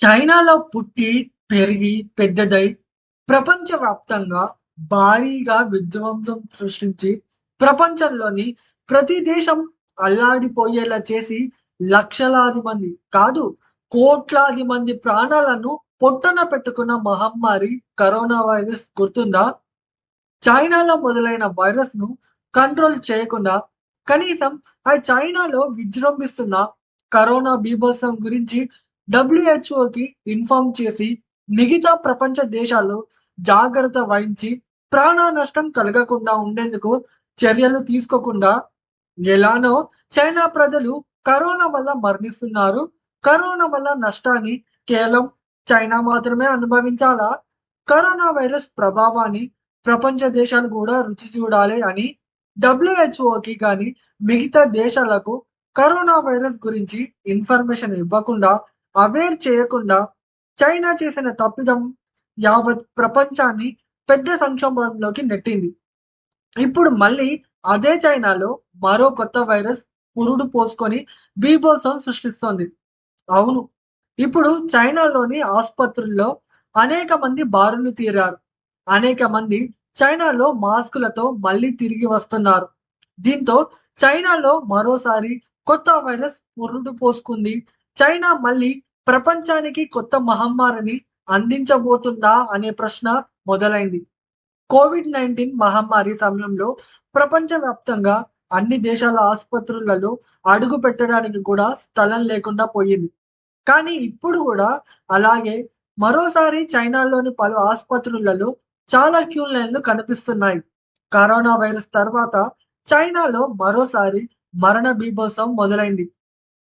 చైనాలో పుట్టి, పెరిగి, పెద్దదై ప్రపంచవ్యాప్తంగా భారీగా విధ్వంసం సృష్టించి, ప్రపంచంలోని ప్రతి దేశం అల్లాడిపోయేలా చేసి, లక్షలాది మంది కాదు కోట్లాది మంది ప్రాణాలను పొట్టన పెట్టుకున్న మహమ్మారి కరోనా వైరస్ గుర్తుందా? చైనాలో మొదలైన వైరస్ను కంట్రోల్ చేయకుండా, కనీసం ఆ చైనాలో విజృంభిస్తున్న కరోనా బీభత్సం గురించి డబ్ల్యూహెచ్ఓకి ఇన్ఫార్మ్ చేసి, మిగతా ప్రపంచ దేశాలు జాగ్రత్త వహించి, ప్రాణ నష్టం కలగకుండా ఉండేందుకు చర్యలు తీసుకోకుండా, ఎలానో చైనా ప్రజలు కరోనా వల్ల మరణిస్తున్నారు. కరోనా వల్ల నష్టాన్ని కేవలం చైనా మాత్రమే అనుభవించాలా? కరోనా వైరస్ ప్రభావాన్ని ప్రపంచ దేశాలు కూడా రుచి చూడాలి అని డబ్ల్యూహెచ్ఓకి కానీ మిగతా దేశాలకు కరోనా వైరస్ గురించి ఇన్ఫర్మేషన్ ఇవ్వకుండా, అవేర్ చేయకుండా చైనా చేసిన తప్పిదం యావత్ ప్రపంచాన్ని పెద్ద సంక్షోభంలోకి నెట్టింది. ఇప్పుడు మళ్ళీ అదే చైనాలో మరో కొత్త వైరస్ పురుడు పోసుకొని బీభోత్సవం సృష్టిస్తోంది. అవును. ఇప్పుడు చైనాలోని ఆసుపత్రుల్లో అనేక మంది బారులు తీరారు. అనేక మంది చైనాలో మాస్కులతో మళ్ళీ తిరిగి వస్తున్నారు. దీంతో చైనాలో మరోసారి కొత్త వైరస్ పురుడు పోసుకుంది. చైనా మళ్ళీ ప్రపంచానికి కొత్త మహమ్మారిని అందించబోతుందా అనే ప్రశ్న మొదలైంది. కోవిడ్ నైన్టీన్ మహమ్మారి సమయంలో ప్రపంచవ్యాప్తంగా అన్ని దేశాల ఆసుపత్రులలో అడుగు పెట్టడానికి కూడా స్థలం లేకుండా పోయింది. కానీ ఇప్పుడు కూడా అలాగే మరోసారి చైనాలోని పలు ఆసుపత్రులలో చాలా క్యూ లైన్లు కనిపిస్తున్నాయి. కరోనా వైరస్ తర్వాత చైనాలో మరోసారి మరణ బీభత్సం మొదలైంది.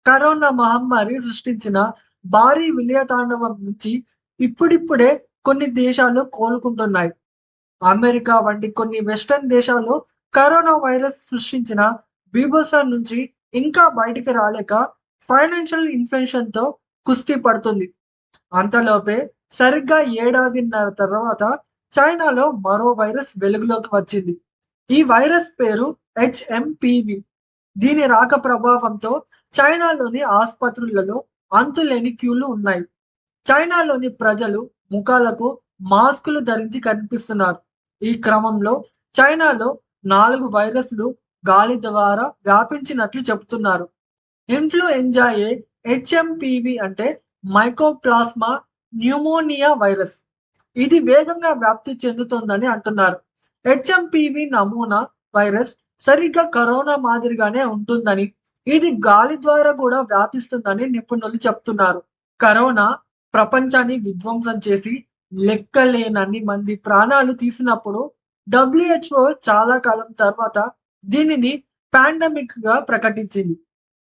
కరోనా మహమ్మారి సృష్టించిన భారీ విలయతాండవం నుంచి ఇప్పుడిప్పుడే కొన్ని దేశాలు కోలుకుంటున్నాయి. అమెరికా వంటి కొన్ని వెస్టర్న్ దేశాలు కరోనా వైరస్ సృష్టించిన బీభత్సం నుంచి ఇంకా బయటికి రాలేక ఫైనాన్షియల్ ఇన్ఫెక్షన్‌తో కుస్తీ పడుతుంది. అంతలోపే సరిగ్గా ఏడాదిన్నర తర్వాత చైనాలో మరో వైరస్ వెలుగులోకి వచ్చింది. ఈ వైరస్ పేరు హెచ్ఎంపీవీ. దీని రాక ప్రభావంతో చైనాలోని ఆస్పత్రులలో అంతులేని క్యూలు ఉన్నాయి. చైనాలోని ప్రజలు ముఖాలకు మాస్కులు ధరించి కనిపిస్తున్నారు. ఈ క్రమంలో చైనాలో నాలుగు వైరస్‌లు గాలి ద్వారా వ్యాపించినట్లు చెబుతున్నారు. ఇన్ఫ్లుయెంజా ఏ హెచ్ఎంపీవీ అంటే మైకోప్లాస్మా న్యూమోనియా వైరస్. ఇది వేగంగా వ్యాప్తి చెందుతోందని అంటున్నారు. హెచ్ఎంపీవీ నమూనా వైరస్ సరిగ్గా కరోనా మాదిరిగానే ఉంటుందని, ఇది గాలి ద్వారా కూడా వ్యాపిస్తుందని నిపుణులు చెప్తున్నారు. కరోనా ప్రపంచాన్ని విధ్వంసం చేసి లెక్కలేనన్ని మంది ప్రాణాలు తీసినప్పుడు డబ్ల్యూహెచ్ఓ చాలా కాలం తర్వాత దీనిని పాండమిక్‌గా ప్రకటించింది.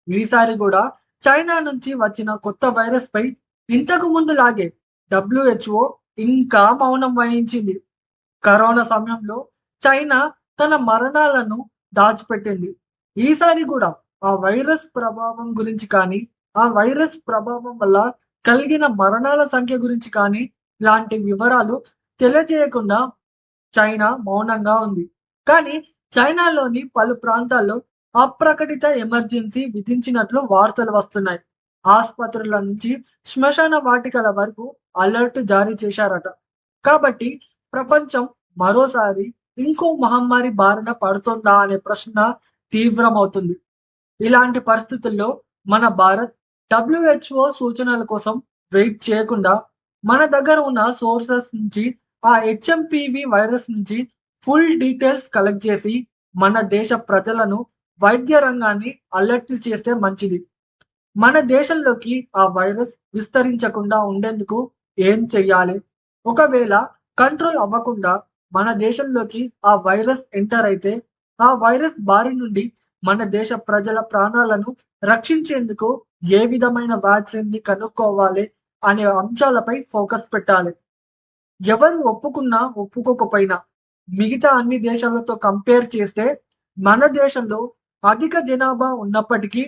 ఈసారి కూడా చైనా నుంచి వచ్చిన కొత్త వైరస్ పై ఇంతకు ముందు లాగే డబ్ల్యూహెచ్ఓ ఇంకా మౌనం వహించింది. కరోనా సమయంలో చైనా తన మరణాలను దాచిపెట్టింది. ఈసారి కూడా ఆ వైరస్ ప్రభావం గురించి కానీ, ఆ వైరస్ ప్రభావం వల్ల కలిగిన మరణాల సంఖ్య గురించి కానీ లాంటి వివరాలు తెలియజేయకుండా చైనా మౌనంగా ఉంది. కానీ చైనాలోని పలు ప్రాంతాల్లో అప్రకటిత ఎమర్జెన్సీ విధించినట్లు వార్తలు వస్తున్నాయి. ఆస్పత్రుల నుంచి శ్మశాన వాటికల వరకు అలర్ట్ జారీ చేశారట. కాబట్టి ప్రపంచం మరోసారి ఇంకో మహమ్మారి బారిన పడుతుందా అనే ప్రశ్న తీవ్రమవుతుంది. ఇలాంటి పరిస్థితుల్లో మన భారత్ డబ్ల్యూహెచ్ఓ సూచనల కోసం వెయిట్ చేయకుండా మన దగ్గర ఉన్న సోర్సెస్ నుంచి ఆ హెచ్ఎంపీవీ వైరస్ నుంచి ఫుల్ డీటెయిల్స్ కలెక్ట్ చేసి మన దేశ ప్రజలను, వైద్య రంగాన్ని అలర్ట్ చేస్తే మంచిది. మన దేశంలోకి ఆ వైరస్ విస్తరించకుండా ఉండేందుకు ఏం చెయ్యాలి? ఒకవేళ కంట్రోల్ అవ్వకుండా మన దేశంలోకి ఆ వైరస్ ఎంటర్ అయితే, ఆ వైరస్ బారి నుండి మన దేశ ప్రజల ప్రాణాలను రక్షించేందుకు ఏ విధమైన వ్యాక్సిన్‌ని కనుక్కోవాలి అనే అంశాలపై ఫోకస్ పెట్టాలి. ఎవరు ఒప్పుకున్నా, ఒప్పుకోకపోయినా మిగతా అన్ని దేశాలతో కంపేర్ చేస్తే మన దేశంలో అధిక జనాభా ఉన్నప్పటికీ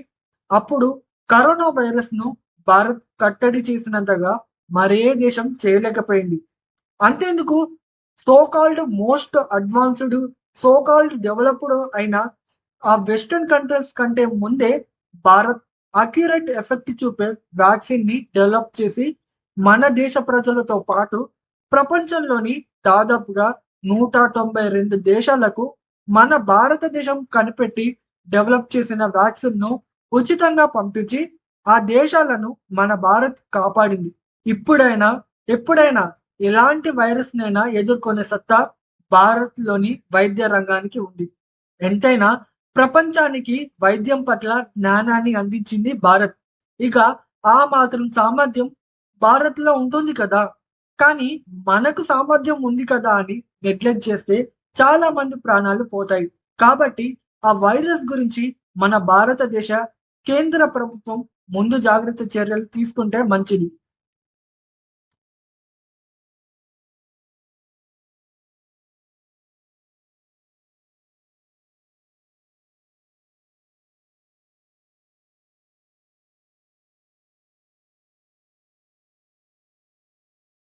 అప్పుడు కరోనా వైరస్‌ను భారత్ కట్టడి చేసినంతగా మరే దేశం చేయలేకపోయింది. అంతెందుకు so called most advanced, so called developed అయిన ఆ వెస్టర్న్ కంట్రీస్ కంటే ముందే భారత్ అక్యురేట్ ఎఫెక్ట్ చూపే వ్యాక్సిన్‌ని డెవలప్ చేసి మన దేశ ప్రజలతో పాటు ప్రపంచంలోని దాదాపుగా నూట తొంభై రెండు దేశాలకు మన భారతదేశం కనిపెట్టి డెవలప్ చేసిన వ్యాక్సిన్ను ఉచితంగా పంపించి ఆ దేశాలను మన భారత్ కాపాడింది. ఇప్పుడైనా ఎప్పుడైనా ఎలాంటి వైరస్ నైనా ఎదుర్కొనే సత్తా భారత్లోని వైద్య రంగానికి ఉంది. ఎంతైనా ప్రపంచానికి వైద్యం పట్ల జ్ఞానాన్ని అందించింది భారత్. ఇక ఆ మాత్రం సామర్థ్యం భారత్లో ఉంటుంది కదా. కానీ మనకు సామర్థ్యం ఉంది కదా అని నెగ్లెక్ట్ చేస్తే చాలా మంది ప్రాణాలు పోతాయి. కాబట్టి ఆ వైరస్ గురించి మన భారతదేశ కేంద్ర ప్రభుత్వం ముందు జాగ్రత్త చర్యలు తీసుకుంటే మంచిది.